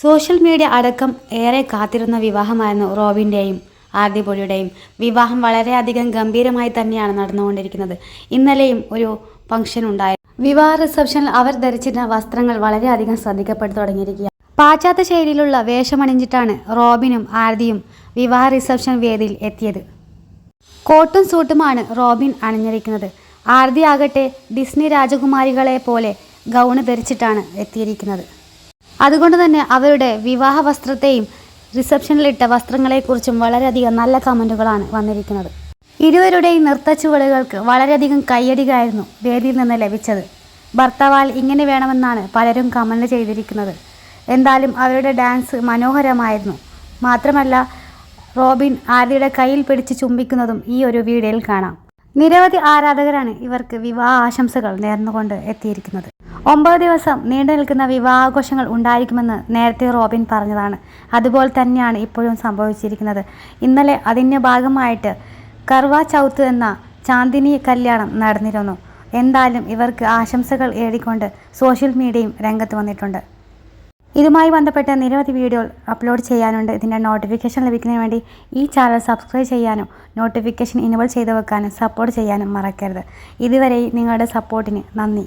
Social media അടക്കം ഏറെ കാത്തിരുന്ന വിവാഹമായിരുന്നു റോബിന്റെയും ആർദിപൊടിയുടെയും വിവാഹം വളരെയധികം ഗംഭീരമായി തന്നെയാണ് നടന്നുകൊണ്ടിരിക്കുന്നത്. ഇന്നലെയും ഒരു ഫംഗ്ഷൻ ഉണ്ടായി. വിവാഹ റിസപ്ഷനിൽ അവർ ധരിച്ചിരുന്ന വസ്ത്രങ്ങൾ വളരെയധികം ശ്രദ്ധിക്കപ്പെട്ടു തുടങ്ങിയിരിക്കുക പാശ്ചാത്യ ശൈലിയിലുള്ള വേഷമണിഞ്ഞിട്ടാണ് റോബിനും ആരതിയും വിവാഹ റിസപ്ഷൻ വേദിയിൽ എത്തിയത്. കോട്ടും സൂട്ടുമാണ് റോബിൻ അണിഞ്ഞിരിക്കുന്നത്. ആരതി ആകട്ടെ ഡിസ്നി രാജകുമാരികളെ പോലെ ഗൗണ് ധരിച്ചിട്ടാണ് എത്തിയിരിക്കുന്നത്. അതുകൊണ്ട് തന്നെ അവരുടെ വിവാഹ വസ്ത്രത്തെയും റിസപ്ഷനിലിട്ട വസ്ത്രങ്ങളെക്കുറിച്ചും വളരെയധികം നല്ല കമന്റുകളാണ് വന്നിരിക്കുന്നത്. ഇരുവരുടെയും നൃത്തച്ചുവടുകൾക്ക് വളരെയധികം കയ്യടികായിരുന്നു വേദിയിൽ നിന്ന് ലഭിച്ചത്. ഭർത്താവാൽ ഇങ്ങനെ വേണമെന്നാണ് പലരും കമന്റ് ചെയ്തിരിക്കുന്നത്. എന്തായാലും അവരുടെ ഡാൻസ് മനോഹരമായിരുന്നു. മാത്രമല്ല റോബിൻ ആര്യയുടെ കയ്യിൽ പിടിച്ച് ചുംബിക്കുന്നതും ഈ ഒരു വീഡിയോയിൽ കാണാം. നിരവധി ആരാധകരാണ് ഇവർക്ക് വിവാഹ ആശംസകൾ നേർന്നുകൊണ്ട് എത്തിയിരിക്കുന്നത്. ഒമ്പത് ദിവസം നീണ്ടു നിൽക്കുന്ന വിവാഹാഘോഷങ്ങൾ ഉണ്ടായിരിക്കുമെന്ന് നേരത്തെ റോബിൻ പറഞ്ഞതാണ്. അതുപോലെ തന്നെയാണ് ഇപ്പോഴും സംഭവിച്ചിരിക്കുന്നത്. ഇന്നലെ അതിന്റെ ഭാഗമായിട്ട് കർവാ ചൗത്ത് എന്ന ചാന്ദിനി കല്യാണം നടന്നിരുന്നു. എന്തായാലും ഇവർക്ക് ആശംസകൾ ഏടിക്കൊണ്ട് സോഷ്യൽ മീഡിയയും രംഗത്ത് വന്നിട്ടുണ്ട്. ഇതുമായി ബന്ധപ്പെട്ട നിരവധി വീഡിയോ അപ്ലോഡ് ചെയ്യാനുണ്ട്. ഇതിന്റെ നോട്ടിഫിക്കേഷൻ ലഭിക്കുന്നതിന് വേണ്ടി ഈ ചാനൽ സബ്സ്ക്രൈബ് ചെയ്യാനും നോട്ടിഫിക്കേഷൻ ഇനബിൾ ചെയ്ത് വെക്കാനും സപ്പോർട്ട് ചെയ്യാനും മറക്കരുത്. ഇതുവരെ നിങ്ങളുടെ സപ്പോർട്ടിന് നന്ദി.